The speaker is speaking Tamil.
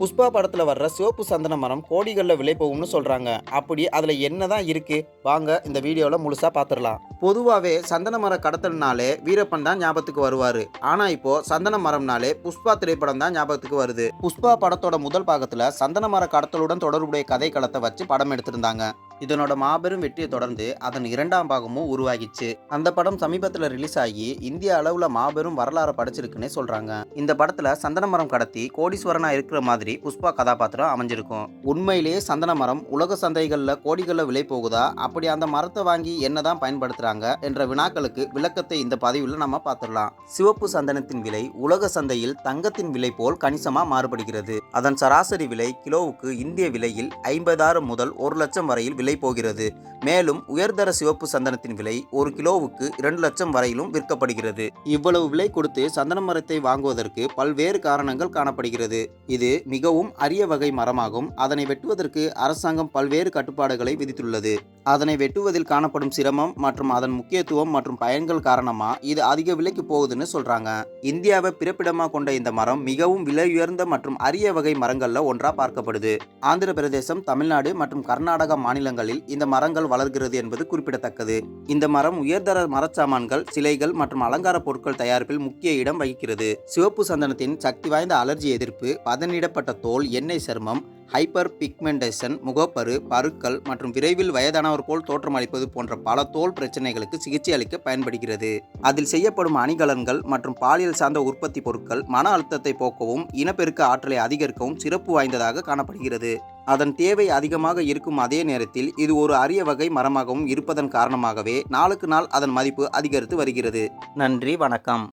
புஷ்பா படத்துல வர்ற சிவப்பு சந்தன மரம் கோடிகளில் விலை போகும்னு சொல்றாங்க. அப்படி அதுல என்னதான் இருக்கு? வாங்க இந்த வீடியோல முழுசா பார்த்துடலாம் பொதுவாகவே சந்தன மர கடத்தல்னாலே வீரப்பன் தான் ஞாபகத்துக்கு வருவாரு. ஆனா இப்போ சந்தன மரம்னாலே புஷ்பா திரைப்படம் தான் ஞாபகத்துக்கு வருது. புஷ்பா படத்தோட முதல் பாகத்துல சந்தன மர கடத்தலுடன் தொடர்புடைய கதை களத்தை வச்சு படம் எடுத்திருந்தாங்க. இதனோட மாபெரும் வெற்றியை தொடர்ந்து அதன் இரண்டாம் பாகமும் உருவாகிச்சு. அந்த படம் சமீபத்தில் ரிலீஸ் ஆகி இந்திய அளவில் மாபெரும் வரலாறு படைச்சிருக்குன்னே சொல்றாங்க. இந்த படத்துல சந்தன மரம் கடத்தி கோடீஸ்வரனா இருக்கிற மாதிரி புஷ்பா கதாபாத்திரம் அமைஞ்சிருக்கும். உண்மையிலேயே சந்தன மரம் உலக சந்தைகளில் கோடிகளில் விலை போகுதா? அப்படி அந்த மரத்தை வாங்கி என்னதான் பயன்படுத்துறாங்க என்ற வினாக்களுக்கு விளக்கத்தை இந்த பதிவில் நம்ம பார்த்துடலாம். சிவப்பு சந்தனத்தின் விலை உலக சந்தையில் தங்கத்தின் விலை போல் கணிசமா மாறுபடுகிறது. அதன் சராசரி விலை கிலோவுக்கு இந்திய விலையில் ஐம்பதாயிரம் முதல் ஒரு லட்சம் வரையில் விலை போகிறது. மேலும் உயர்தர சிவப்பு சந்தனத்தின் விலை ஒரு கிலோவுக்கு இரண்டு லட்சம் வரையிலும் விற்கப்படுகிறது. இவ்வளவு விலை கொடுத்து சந்தன மரத்தை வாங்குவதற்கு பல்வேறு காரணங்கள் காணப்படுகிறது. இது மிகவும் அரிய வகை மரமாகும். அதனை வெட்டுவதற்கு அரசாங்கம் பல்வேறு கட்டுப்பாடுகளை விதித்துள்ளது. அதனை வெட்டுவதில் காணப்படும் சிரமம் மற்றும் அதன் முக்கியத்துவம் மற்றும் பயன்கள் காரணமா இது அதிக விலைக்கு போகுதுன்னு சொல்றாங்க. இந்தியாவை பிறப்பிடமாக கொண்ட இந்த மரம் மிகவும் விலை உயர்ந்த மற்றும் அரிய வகை மரங்கள்ல ஒன்றா பார்க்கப்படுது. ஆந்திர பிரதேசம் தமிழ்நாடு மற்றும் கர்நாடகா மாநிலங்களில் இந்த மரங்கள் வளர்கிறது என்பது குறிப்பிடத்தக்கது. இந்த மரம் உயர்தர மரச்சாமான்கள் சிலைகள் மற்றும் அலங்கார பொருட்கள் தயாரிப்பில் முக்கிய இடம் வகிக்கிறது. சிவப்பு சந்தனத்தின் சக்தி வாய்ந்த அலர்ஜி எதிர்ப்பு பதனிடப்பட்ட தோல் எண்ணெய் சருமம் ஹைப்பர் பிக்மெண்டேஷன் முகப்பரு பருக்கள் மற்றும் விரைவில் வயதானவர் போல் தோற்றமளிப்பது போன்ற பல தோல் பிரச்சனைகளுக்கு சிகிச்சை அளிக்க பயன்படுகிறது. அதில் செய்யப்படும் அணிகலன்கள் மற்றும் பாலியல் சார்ந்த உற்பத்தி பொருட்கள் மன அழுத்தத்தை போக்கவும் இனப்பெருக்க ஆற்றலை அதிகரிக்கவும் சிறப்பு வாய்ந்ததாக காணப்படுகிறது. அதன் தேவை அதிகமாக இருக்கும் அதே நேரத்தில் இது ஒரு அரிய வகை மரமாகவும் இருப்பதன் காரணமாகவே நாளுக்கு நாள் அதன் மதிப்பு அதிகரித்து வருகிறது. நன்றி வணக்கம்.